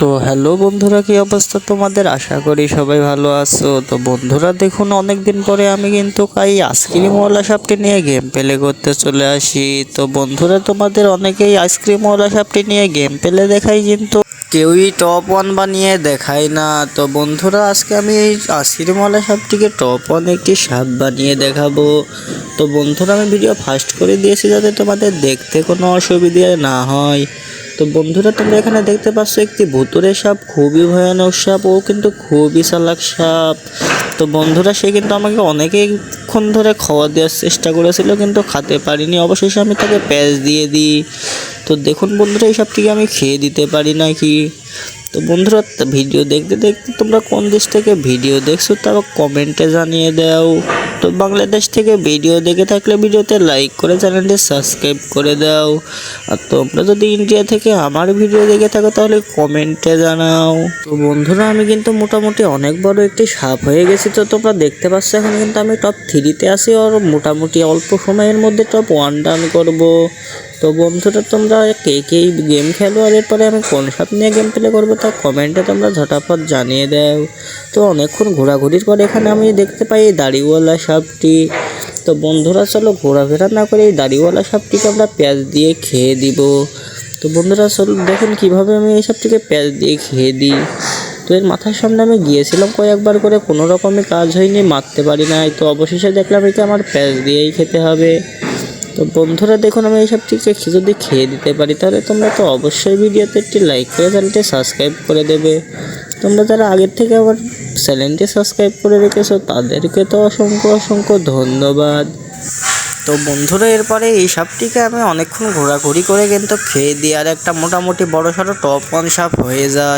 তো হ্যালো বন্ধুরা, কি অবস্থা তোমাদের? আশা করি সবাই ভালো আছো। তো বন্ধুরা, দেখুন অনেক দিন পরে আমি কিন্তু এই আইসক্রিমওয়ালা সাপটি নিয়ে গেম প্লে করতে চলে আসি। তো বন্ধুরা, তোমাদের অনেকেই আইসক্রিমওয়ালা সাপটি নিয়ে গেম প্লে দেখাই কিন্তু কেউই টপ ওয়ান বানিয়ে দেখায় না। তো বন্ধুরা, আজকে আমি এই আইসক্রিমওয়ালা সাপটিকে টপ ওয়ান একটি সাপ বানিয়ে দেখাবো। তো বন্ধুরা, আমি ভিডিও ফাস্ট করে দিয়েছি যাতে তোমাদের দেখতে কোনো অসুবিধে না হয়। তো বন্ধুরা, তোমরা এখানে দেখতে পাচ্ছ একটি ভুতুরে সাপ। খুবই ভয়ানক সাপ, ও কিন্তু খুবই চালাক সাপ। তো বন্ধুরা, সে কিন্তু আমাকে অনেকক্ষণ ধরে খাওয়া দেওয়ার চেষ্টা করেছিল, কিন্তু খেতে পারিনি। অবশেষে আমি তাকে প্যাচ দিয়ে দিই। তো দেখুন বন্ধুরা, এই সাপটিকে আমি খেয়ে দিতে পারি নাকি? তো বন্ধুরা, ভিডিও দেখতে দেখতে তোমরা কোন দেশ থেকে ভিডিও দেখছ তা কমেন্টে জানিয়ে দাও। তো বাংলাদেশ থেকে ভিডিও দেখে থাকলে ভিডিওতে লাইক করে চ্যানেলটি সাবস্ক্রাইব করে দাও। আর তোমরা যদি ইন্ডিয়া থেকে আমার ভিডিও দেখে থাকো, তাহলে কমেন্টে জানাও। তো বন্ধুরা, আমি কিন্তু মোটামুটি অনেক বড় একটি সাপ হয়ে গেছি, তো তোমরা দেখতে পাচ্ছ এখন কিন্তু আমি টপ থ্রিতে আছি, আর মোটামুটি অল্প সময়ের মধ্যে টপ ওয়ান ডান করব। তো বন্ধুরা, তোমরা কে কে গেম খেলো আর এরপরে আমি কোন সাপ নিয়ে গেম প্লে করব তা কমেন্টে তোমরা ঝটাপট জানিয়ে দাও। তো অনেকক্ষণ ঘোরাঘুরির পর এখানে আমি দেখতে পাই এই দাড়িওয়ালা সাপটি। তো বন্ধুরা, চলো ঘোরাফেরা না করে এই দাড়িওয়ালা সাপটিকে আমরা পেঁয়াজ দিয়ে খেয়ে দিব। তো বন্ধুরা, চলো দেখুন কীভাবে আমি এই সাপটিকে পেঁয়াজ দিয়ে খেয়ে দিই। তো এর মাথার সামনে আমি গিয়েছিলাম কয়েকবার করে, কোনো রকমে কাজ হয়নি, মারতে পারি নাই। তো অবশেষে দেখলাম একে আমার পেঁয়াজ দিয়েই খেতে হবে। তো বন্ধুরা দেখুন, আমি এইসব টিকে যদি খেয়ে দিতে পারি, তাহলে তোমরা তো অবশ্যই ভিডিওতে একটি লাইক করে চ্যানেলটি সাবস্ক্রাইব করে দেবে। তোমরা যারা আগের থেকে আমার চ্যানেলটি সাবস্ক্রাইব করে রেখেছো, তাদেরকে তো অসংখ্য অসংখ্য ধন্যবাদ। তো বন্ধুরা, এরপরে এই সাপটিকে আমি অনেকক্ষণ ঘোরাঘুরি করে কিন্তু খেয়ে দিই আর একটা মোটামুটি বড় সড়ো টপ ওয়ান সাপ হয়ে যায়।